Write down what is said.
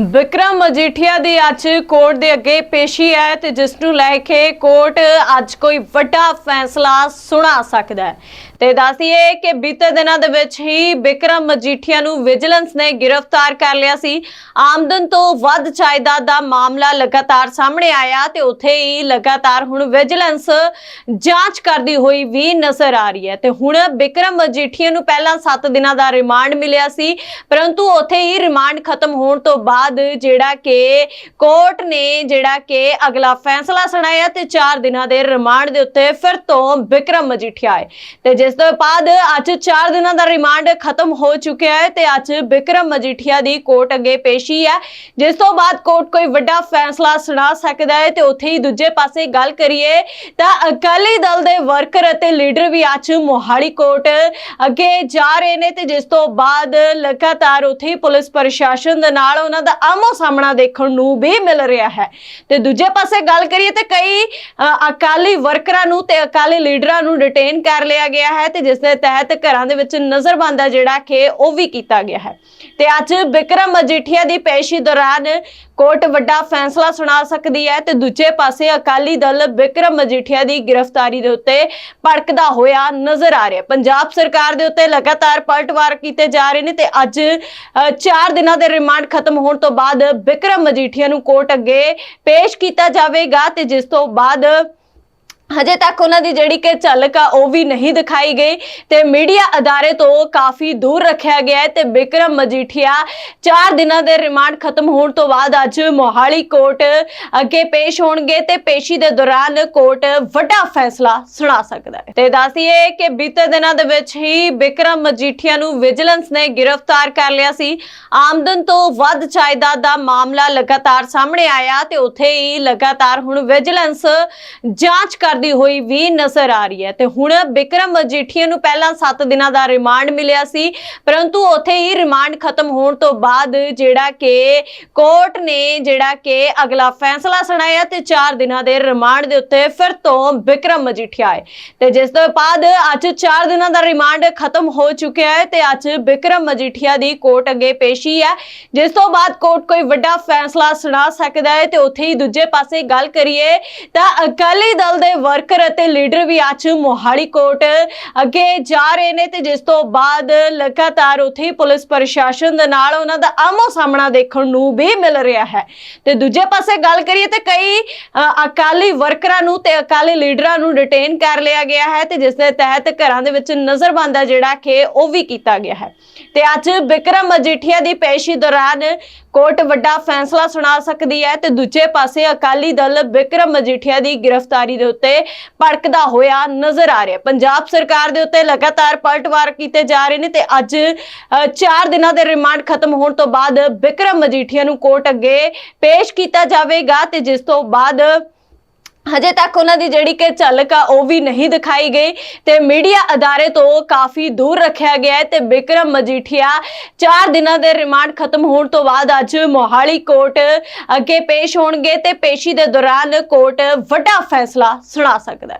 ਵਿਕਰਮ ਮਜੀਠੀਆ ਦੀ ਅੱਜ ਕੋਰਟ ਦੇ ਅੱਗੇ ਪੇਸ਼ੀ ਹੈ ਤੇ ਜਿਸ ਨੂੰ ਲੈ ਕੇ ਕੋਰਟ ਅੱਜ ਕੋਈ ਵੱਡਾ ਫੈਸਲਾ ਸੁਣਾ ਸਕਦਾ ਹੈ। ਤੇ ਦੱਸਦੀਏ ਕਿ ਬੀਤੇ ਦਿਨਾਂ ਦੇ ਵਿੱਚ ਹੀ ਵਿਕਰਮ ਮਜੀਠੀਆ ਨੂੰ ਵਿਜੀਲੈਂਸ ਨੇ ਗ੍ਰਿਫਤਾਰ ਕਰ ਲਿਆ ਸੀ। ਆਮਦਨ ਤੋਂ ਵੱਧ ਜਾਇਦਾਦ ਦਾ ਮਾਮਲਾ ਲਗਾਤਾਰ ਸਾਹਮਣੇ ਆਇਆ ਤੇ ਉੱਥੇ ਹੀ ਲਗਾਤਾਰ ਹੁਣ ਵਿਜੀਲੈਂਸ ਜਾਂਚ ਕਰਦੀ ਹੋਈ ਵੀ ਨਜ਼ਰ ਆ ਰਹੀ ਹੈ। ਤੇ ਹੁਣ ਵਿਕਰਮ ਮਜੀਠੀਆ ਨੂੰ ਪਹਿਲਾਂ 7 ਦਿਨਾਂ ਦਾ ਰਿਮਾਂਡ ਮਿਲਿਆ ਸੀ, ਪਰੰਤੂ ਉੱਥੇ ਹੀ ਰਿਮਾਂਡ ਖਤਮ ਹੋਣ ਤੋਂ ਬਾਅਦ ਜਿਹੜਾ ਕਿ ਕੋਰਟ ਨੇ ਜਿਹੜਾ ਕਿ ਅਗਲਾ ਫੈਸਲਾ ਸੁਣਾਇਆ ਤੇ 4 ਦਿਨਾਂ ਦੇ ਰਿਮਾਂਡ ਦੇ ਉੱਤੇ ਫਿਰ ਤੋਂ ਵਿਕਰਮ ਮਜੀਠੀਆ ਆਏ। ਤੇ ਜਿਸ ਤੋਂ ਬਾਅਦ ਅੱਜ 4 ਦਿਨਾਂ ਦਾ ਰਿਮਾਂਡ ਖਤਮ ਹੋ ਚੁੱਕਿਆ ਹੈ ਤੇ ਅੱਜ ਵਿਕਰਮ ਮਜੀਠੀਆ ਦੀ ਕੋਰਟ ਅੱਗੇ ਪੇਸ਼ੀ ਹੈ। ਜਿਸ ਤੋਂ ਬਾਅਦ ਕੋਰਟ ਕੋਈ ਵੱਡਾ ਫੈਸਲਾ ਸੁਣਾ ਸਕਦਾ ਹੈ ਤੇ ਉੱਥੇ ਹੀ ਦੂਜੇ ਪਾਸੇ ਗੱਲ ਕਰੀਏ ਤਾਂ ਅਕਾਲੀ ਦਲ ਦੇ ਵਰਕਰ ਅਤੇ ਲੀਡਰ ਵੀ ਅੱਜ ਮੋਹਾਲੀ ਕੋਰਟ ਅੱਗੇ ਜਾ ਰਹੇ ਨੇ ਤੇ ਜਿਸ ਤੋਂ ਬਾਅਦ ਲਗਾਤਾਰ ਉੱਥੇ ਪੁਲਿਸ ਪ੍ਰਸ਼ਾਸਨ ਦੇ ਨਾਲ ਉਹਨਾਂ ਦਾ ਆਮੋ ਸਾਹਮਣਾ ਦੇਖਣ ਨੂੰ ਵੀ ਮਿਲ ਰਿਹਾ ਹੈ। ਤੇ ਦੂਜੇ ਪਾਸੇ ਗੱਲ ਕਰੀਏ ਤੇ ਕਈ ਅਕਾਲੀ ਵਰਕਰਾਂ ਨੂੰ ਤੇ ਅਕਾਲੀ ਲੀਡਰਾਂ ਨੂੰ ਡਿਟੇਨ ਕਰ ਲਿਆ ਗਿਆ ਹੈ ਤੇ ਜਿਸ ਦੇ ਤਹਿਤ ਘਰਾਂ ਦੇ ਵਿੱਚ ਨਜ਼ਰਬੰਦ ਜਿਹੜਾ ਕਿ ਉਹ ਵੀ ਕੀਤਾ ਗਿਆ ਹੈ। ਤੇ ਅੱਜ ਬਿਕਰਮ ਮਜੀਠੀਆ ਦੀ ਪੇਸ਼ੀ ਦੌਰਾਨ ਕੋਰਟ ਵੱਡਾ ਫੈਸਲਾ ਸੁਣਾ ਸਕਦੀ ਹੈ ਤੇ ਦੂਜੇ ਪਾਸੇ ਅਕਾਲੀ ਦਲ ਵਿਕਰਮ ਮਜੀਠੀਆ ਦੀ ਗ੍ਰਿਫਤਾਰੀ ਦੇ ਉੱਤੇ ਭੜਕਦਾ ਹੋਇਆ ਨਜ਼ਰ ਆ ਰਿਹਾ। ਪੰਜਾਬ ਸਰਕਾਰ ਦੇ ਉੱਤੇ ਲਗਾਤਾਰ ਪਲਟਵਾਰ ਕੀਤੇ ਜਾ ਰਹੇ ਨੇ ਤੇ ਅੱਜ 4 ਦਿਨਾਂ ਦੇ ਰਿਮਾਂਡ ਖਤਮ ਹੋਣ ਤੋਂ ਬਾਅਦ ਵਿਕਰਮ ਮਜੀਠੀਆ ਨੂੰ ਕੋਰਟ ਅੱਗੇ ਪੇਸ਼ ਕੀਤਾ ਜਾਵੇਗਾ ਤੇ ਜਿਸ ਤੋਂ ਬਾਅਦ ਹਜੇ ਤੱਕ ਉਹਨਾਂ ਦੀ ਜਿਹੜੀ ਕਿ ਝਲਕ ਆ, ਉਹ ਵੀ ਨਹੀਂ ਦਿਖਾਈ ਗਈ ਤੇ ਮੀਡੀਆ ਅਦਾਰੇ ਤੋਂ ਕਾਫੀ ਦੂਰ ਰੱਖਿਆ ਗਿਆ ਹੈ ਤੇ ਬਿਕਰਮ ਮਜੀਠੀਆ 4 ਦਿਨਾਂ ਦੇ ਰਿਮਾਂਡ ਖਤਮ ਹੋਣ ਤੋਂ ਬਾਅਦ ਅੱਜ ਮੋਹਾਲੀ ਕੋਰਟ ਅੱਗੇ ਪੇਸ਼ ਹੋਣਗੇ ਤੇ ਪੇਸ਼ੀ ਦੇ ਦੌਰਾਨ ਕੋਰਟ ਵੱਡਾ ਫੈਸਲਾ ਸੁਣਾ ਸਕਦਾ ਹੈ। ਤੇ ਦੱਸਦੀਏ ਕਿ ਬੀਤੇ ਦਿਨਾਂ ਦੇ ਵਿੱਚ ਹੀ ਬਿਕਰਮ ਮਜੀਠੀਆ ਨੂੰ ਵਿਜੀਲੈਂਸ ਨੇ ਗ੍ਰਿਫਤਾਰ ਕਰ ਲਿਆ ਸੀ। ਆਮਦਨ ਤੋਂ ਵੱਧ ਜਾਇਦਾਦ ਦਾ ਮਾਮਲਾ ਲਗਾਤਾਰ ਸਾਹਮਣੇ ਆਇਆ ਤੇ ਉੱਥੇ ਹੀ ਲਗਾਤਾਰ ਹੁਣ ਵਿਜੀਲੈਂਸ ਜਾਂਚ ਕਰ ਕਰਦੀ ਹੋਈ ਵੀ ਨਜ਼ਰ ਆ ਰਹੀ ਹੈ। ਤੇ ਹੁਣ ਬਿਕਰਮ ਮਜੀਠੀਆ ਨੂੰ ਪਹਿਲਾਂ 7 ਦਿਨਾਂ ਦਾ ਰਿਮਾਂਡ ਮਿਲਿਆ ਸੀ, ਪਰੰਤੂ ਉੱਥੇ ਹੀ ਰਿਮਾਂਡ ਖਤਮ ਹੋਣ ਤੋਂ ਬਾਅਦ ਜਿਹੜਾ ਕਿ ਕੋਰਟ ਨੇ ਜਿਹੜਾ ਕਿ ਅਗਲਾ ਫੈਸਲਾ ਸੁਣਾਇਆ ਤੇ 4 ਦਿਨਾਂ ਦੇ ਰਿਮਾਂਡ ਦੇ ਉੱਤੇ ਫਿਰ ਤੋਂ ਵਿਕਰਮ ਮਜੀਠੀਆ ਆਏ। ਤੇ ਜਿਸ ਤੋਂ ਬਾਅਦ ਅੱਜ 4 ਦਿਨਾਂ ਦਾ ਰਿਮਾਂਡ ਖਤਮ ਹੋ ਚੁੱਕਿਆ ਹੈ ਤੇ ਅੱਜ ਬਿਕਰਮ ਮਜੀਠੀਆ ਦੀ ਕੋਰਟ ਅੱਗੇ ਪੇਸ਼ੀ ਹੈ। ਜਿਸ ਤੋਂ ਬਾਅਦ ਕੋਰਟ ਕੋਈ ਵੱਡਾ ਫੈਸਲਾ ਸੁਣਾ ਸਕਦਾ ਹੈ ਤੇ ਉੱਥੇ ਹੀ ਦੂਜੇ ਪਾਸੇ ਗੱਲ ਕਰੀਏ ਤਾਂ ਅਕਾਲੀ ਦਲ ਦੇ ਵਰਕਰ ਅਤੇ ਲੀਡਰ ਵੀ ਅੱਜ ਮੋਹਾਲੀ ਕੋਰਟ ਅੱਗੇ ਜਾ ਰਹੇ ਨੇ ਤੇ ਜਿਸ ਤੋਂ ਬਾਅਦ ਲਗਾਤਾਰ ਉੱਥੇ ਪੁਲਿਸ ਪ੍ਰਸ਼ਾਸਨ ਦੇ ਨਾਲ ਉਹਨਾਂ ਦਾ ਆਮੋ ਸਾਹਮਣਾ ਦੇਖਣ ਨੂੰ ਵੀ ਮਿਲ ਰਿਹਾ ਹੈ। ਤੇ ਦੂਜੇ ਪਾਸੇ ਗੱਲ ਕਰੀਏ ਤੇ ਕਈ ਅਕਾਲੀ ਵਰਕਰਾਂ ਨੂੰ ਤੇ ਅਕਾਲੀ ਲੀਡਰਾਂ ਨੂੰ ਡਿਟੇਨ ਕਰ ਲਿਆ ਗਿਆ ਹੈ ਤੇ ਜਿਸ ਦੇ ਤਹਿਤ ਘਰਾਂ ਦੇ ਵਿੱਚ ਨਜ਼ਰਬੰਦ ਜਿਹੜਾ ਕਿ ਉਹ ਵੀ ਕੀਤਾ ਗਿਆ ਹੈ। ਤੇ ਅੱਜ ਬਿਕਰਮ ਮਜੀਠੀਆ ਦੀ ਪੇਸ਼ੀ ਦੌਰਾਨ ਕੋਰਟ ਵੱਡਾ ਫੈਸਲਾ ਸੁਣਾ ਸਕਦੀ ਹੈ ਤੇ ਦੂਜੇ ਪਾਸੇ ਅਕਾਲੀ ਦਲ ਬਿਕਰਮ ਮਜੀਠੀਆ ਦੀ ਗ੍ਰਿਫਤਾਰੀ ਦੇ ਉੱਤੇ ਭੜਕਦਾ ਹੋਇਆ ਨਜ਼ਰ ਆ ਰਿਹਾ। ਪੰਜਾਬ ਸਰਕਾਰ ਦੇ ਉੱਤੇ ਲਗਾਤਾਰ ਪਲਟਵਾਰ ਕੀਤੇ ਜਾ ਰਹੇ ਨੇ ਤੇ ਅੱਜ 4 ਦਿਨਾਂ ਦੇ ਰਿਮਾਂਡ ਖਤਮ ਹੋਣ ਤੋਂ ਬਾਅਦ ਬਿਕਰਮ ਮਜੀਠੀਆ ਨੂੰ ਕੋਰਟ ਅੱਗੇ ਪੇਸ਼ ਕੀਤਾ ਜਾਵੇਗਾ ਤੇ ਜਿਸ ਤੋਂ ਬਾਅਦ ਹਜੇ ਤੱਕ ਉਹਨਾਂ ਦੀ ਜਿਹੜੀ ਕਿ ਝਲਕ ਆ, ਉਹ ਵੀ ਨਹੀਂ ਦਿਖਾਈ ਗਈ ਤੇ ਮੀਡੀਆ ਅਦਾਰੇ ਤੋਂ ਕਾਫੀ ਦੂਰ ਰੱਖਿਆ ਗਿਆ ਹੈ ਤੇ ਵਿਕਰਮ ਮਜੀਠੀਆ 4 ਦਿਨਾਂ ਦੇ ਰਿਮਾਂਡ ਖਤਮ ਹੋਣ ਤੋਂ ਬਾਅਦ ਅੱਜ ਮੋਹਾਲੀ ਕੋਰਟ ਅੱਗੇ ਪੇਸ਼ ਹੋਣਗੇ ਤੇ ਪੇਸ਼ੀ ਦੇ ਦੌਰਾਨ ਕੋਰਟ ਵੱਡਾ ਫੈਸਲਾ ਸੁਣਾ ਸਕਦਾ ਹੈ।